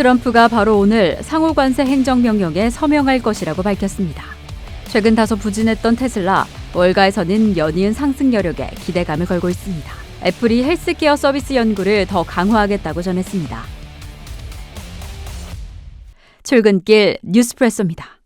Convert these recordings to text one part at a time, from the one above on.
트럼프가 바로 오늘 상호관세 행정명령에 서명할 것이라고 밝혔습니다. 최근 다소 부진했던 테슬라, 월가에서는 연이은 상승 여력에 기대감을 걸고 있습니다. 애플이 헬스케어 서비스 연구를 더 강화하겠다고 전했습니다. 출근길 뉴스프레소입니다.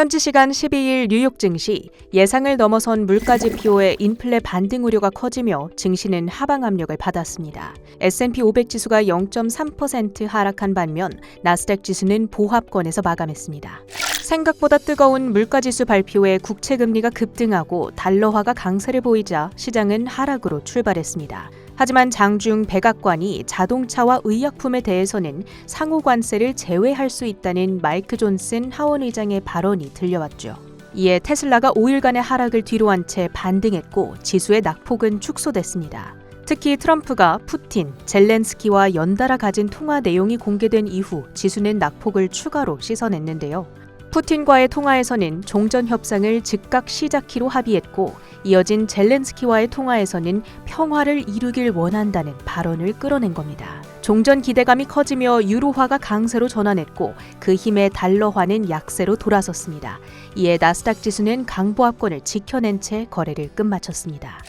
현지 시간 12일 뉴욕 증시 예상을 넘어선 물가 지표의 인플레 반등 우려가 커지며 증시는 하방 압력을 받았습니다. S&P 500 지수가 0.3% 하락한 반면 나스닥 지수는 보합권에서 마감했습니다. 생각보다 뜨거운 물가 지수 발표에 국채 금리가 급등하고 달러화가 강세를 보이자 시장은 하락으로 출발했습니다. 하지만 장중 백악관이 자동차와 의약품에 대해서는 상호 관세를 제외할 수 있다는 마이크 존슨 하원 의장의 발언이 들려왔죠. 이에 테슬라가 5일간의 하락을 뒤로한 채 반등했고 지수의 낙폭은 축소됐습니다. 특히 트럼프가 푸틴, 젤렌스키와 연달아 가진 통화 내용이 공개된 이후 지수는 낙폭을 추가로 씻어냈는데요. 푸틴과의 통화에서는 종전 협상을 즉각 시작키로 합의했고 이어진 젤렌스키와의 통화에서는 평화를 이루길 원한다는 발언을 끌어낸 겁니다. 종전 기대감이 커지며 유로화가 강세로 전환했고 그 힘에 달러화는 약세로 돌아섰습니다. 이에 나스닥 지수는 강보합권을 지켜낸 채 거래를 끝마쳤습니다.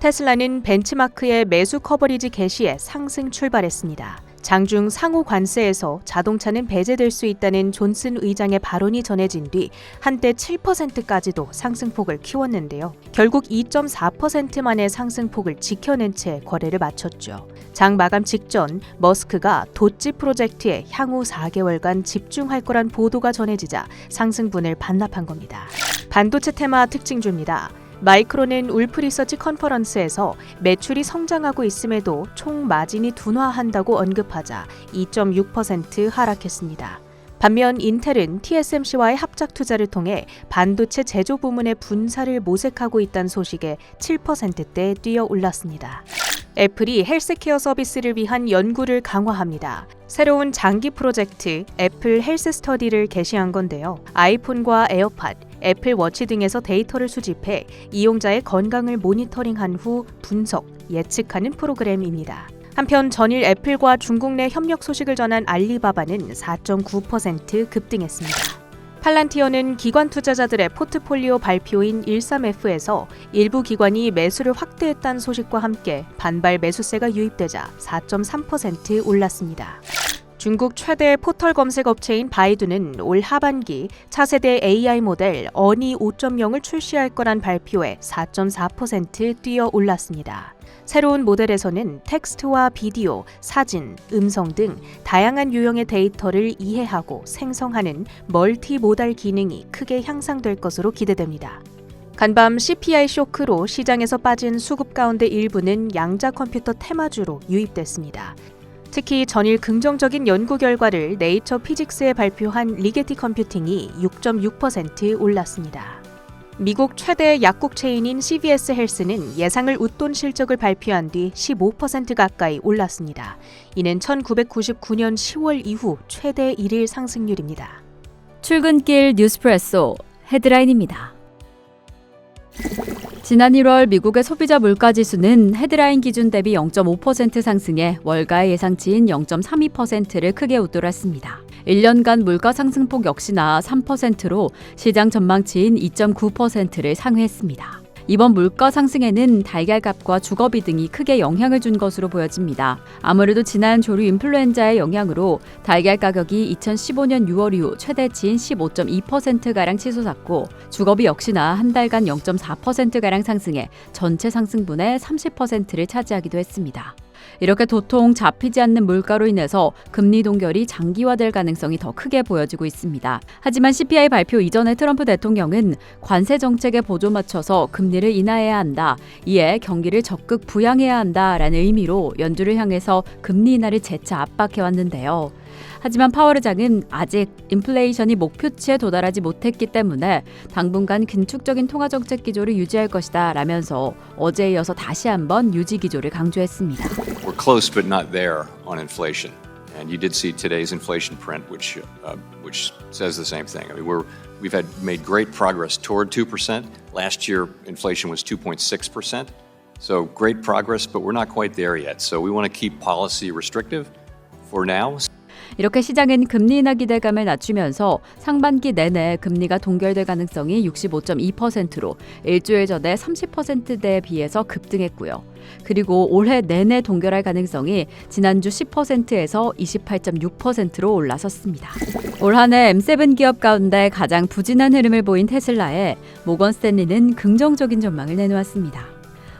테슬라는 벤치마크의 매수 커버리지 개시에 상승 출발했습니다. 장중 상호 관세에서 자동차는 배제될 수 있다는 존슨 의장의 발언이 전해진 뒤 한때 7%까지도 상승폭을 키웠는데요. 결국 2.4%만의 상승폭을 지켜낸 채 거래를 마쳤죠. 장 마감 직전 머스크가 도찌 프로젝트에 향후 4개월간 집중할 거란 보도가 전해지자 상승분을 반납한 겁니다. 반도체 테마 특징주입니다. 마이크론은 울프 리서치 컨퍼런스에서 매출이 성장하고 있음에도 총 마진이 둔화한다고 언급하자 2.6% 하락했습니다. 반면 인텔은 TSMC와의 합작 투자를 통해 반도체 제조 부문의 분사를 모색하고 있다는 소식에 7%대 뛰어 올랐습니다. 애플이 헬스케어 서비스를 위한 연구를 강화합니다. 새로운 장기 프로젝트 애플 헬스 스터디를 개시한 건데요. 아이폰과 에어팟, 애플 워치 등에서 데이터를 수집해 이용자의 건강을 모니터링한 후 분석, 예측하는 프로그램입니다. 한편 전일 애플과 중국 내 협력 소식을 전한 알리바바는 4.9% 급등했습니다. 팔란티어는 기관 투자자들의 포트폴리오 발표인 13F에서 일부 기관이 매수를 확대했다는 소식과 함께 반발 매수세가 유입되자 4.3% 올랐습니다. 중국 최대 포털 검색 업체인 바이두는 올 하반기 차세대 AI 모델 어니 5.0을 출시할 거란 발표에 4.4% 뛰어 올랐습니다. 새로운 모델에서는 텍스트와 비디오, 사진, 음성 등 다양한 유형의 데이터를 이해하고 생성하는 멀티 모달 기능이 크게 향상될 것으로 기대됩니다. 간밤 CPI 쇼크로 시장에서 빠진 수급 가운데 일부는 양자 컴퓨터 테마주로 유입됐습니다. 특히 전일 긍정적인 연구 결과를 네이처 피직스에 발표한 리게티 컴퓨팅이 6.6% 올랐습니다. 미국 최대 약국 체인인 CVS 헬스는 예상을 웃돈 실적을 발표한 뒤 15% 가까이 올랐습니다. 이는 1999년 10월 이후 최대 1일 상승률입니다. 출근길 뉴스프레소 헤드라인입니다. 지난 1월 미국의 소비자 물가 지수는 헤드라인 기준 대비 0.5% 상승해 월가의 예상치인 0.32%를 크게 웃돌았습니다. 1년간 물가 상승폭 역시나 3%로 시장 전망치인 2.9%를 상회했습니다. 이번 물가 상승에는 달걀값과 주거비 등이 크게 영향을 준 것으로 보여집니다. 아무래도 지난 조류 인플루엔자의 영향으로 달걀 가격이 2015년 6월 이후 최대치인 15.2%가량 치솟았고 주거비 역시나 한 달간 0.4%가량 상승해 전체 상승분의 30%를 차지하기도 했습니다. 이렇게 도통 잡히지 않는 물가로 인해서 금리 동결이 장기화될 가능성이 더 크게 보여지고 있습니다. 하지만 CPI 발표 이전에 트럼프 대통령은 관세 정책에 보조 맞춰서 금리를 인하해야 한다. 이에 경기를 적극 부양해야 한다라는 의미로 연준을 향해서 금리 인하를 재차 압박해 왔는데요. 하지만 파월 의장은 아직 인플레이션이 목표치에 도달하지 못했기 때문에 당분간 긴축적인 통화 정책 기조를 유지할 것이다 라면서 어제에 이어서 다시 한번 유지 기조를 강조했습니다. Close but not there on inflation. And you did see today's inflation print, which uh, which says the same thing. I mean, we're we've had made great progress toward two percent. Last year, inflation was two point six percent. So great progress, but we're not quite there yet. So we want to keep policy restrictive for now. 이렇게 시장은 금리 인하 기대감을 낮추면서 상반기 내내 금리가 동결될 가능성이 65.2%로 일주일 전에 30%대에 비해서 급등했고요. 그리고 올해 내내 동결할 가능성이 지난주 10%에서 28.6%로 올라섰습니다. 올 한해 M7 기업 가운데 가장 부진한 흐름을 보인 테슬라에 모건 스탠리는 긍정적인 전망을 내놓았습니다.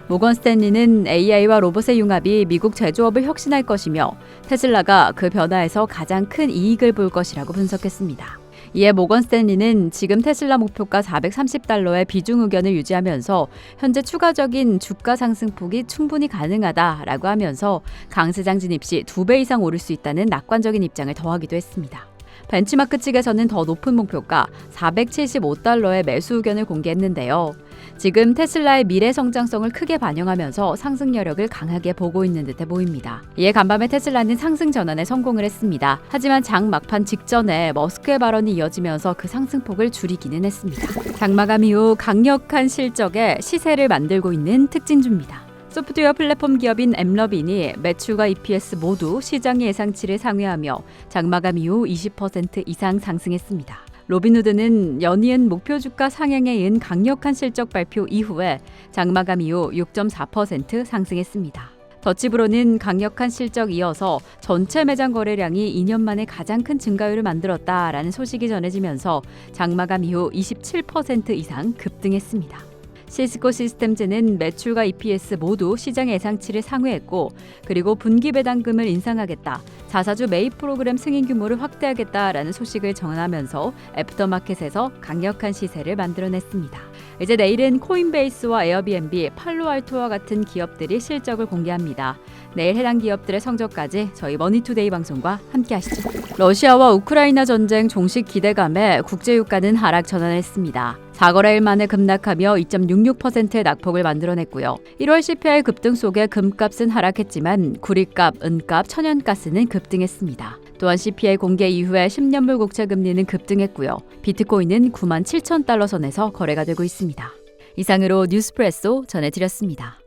모건 스탠리는 AI와 로봇의 융합이 미국 제조업을 혁신할 것이며 테슬라가 그 변화에서 가장 큰 이익을 볼 것이라고 분석했습니다. 이에 모건 스탠리는 지금 테슬라 목표가 430달러의 비중 의견을 유지하면서 현재 추가적인 주가 상승폭이 충분히 가능하다라고 하면서 강세장 진입 시두배 이상 오를 수 있다는 낙관적인 입장을 더하기도 했습니다. 벤치마크 측에서는 더 높은 목표가 475달러의 매수 의견을 공개했는데요. 지금 테슬라의 미래 성장성을 크게 반영하면서 상승 여력을 강하게 보고 있는 듯해 보입니다. 이에 간밤에 테슬라는 상승 전환에 성공을 했습니다. 하지만 장 막판 직전에 머스크의 발언이 이어지면서 그 상승폭을 줄이기는 했습니다. 장 마감 이후 강력한 실적에 시세를 만들고 있는 특징주입니다. 소프트웨어 플랫폼 기업인 엠러빈이 매출과 EPS 모두 시장 예상치를 상회하며 장마감 이후 20% 이상 상승했습니다. 로빈후드는 연이은 목표 주가 상향에 이은 강력한 실적 발표 이후에 장마감 이후 6.4% 상승했습니다. 더치브로는 강력한 실적 이어서 전체 매장 거래량이 2년 만에 가장 큰 증가율을 만들었다라는 소식이 전해지면서 장마감 이후 27% 이상 급등했습니다. 시스코 시스템즈는 매출과 EPS 모두 시장 예상치를 상회했고 그리고 분기 배당금을 인상하겠다. 자사주 매입 프로그램 승인 규모를 확대하겠다라는 소식을 전하면서 애프터마켓에서 강력한 시세를 만들어냈습니다. 이제 내일은 코인베이스와 에어비앤비, 팔로알토와 같은 기업들이 실적을 공개합니다. 내일 해당 기업들의 성적까지 저희 머니투데이 방송과 함께 하시죠. 러시아와 우크라이나 전쟁 종식 기대감에 국제유가는 하락 전환했습니다. 4거래일 만에 급락하며 2.66%의 낙폭을 만들어냈고요. 1월 CPI 급등 속에 금값은 하락했지만 구리값, 은값, 천연가스는 급등했습니다. 또한 CPI 공개 이후에 10년물 국채 금리는 급등했고요. 비트코인은 9만 7천 달러 선에서 거래가 되고 있습니다. 이상으로 뉴스프레소 전해드렸습니다.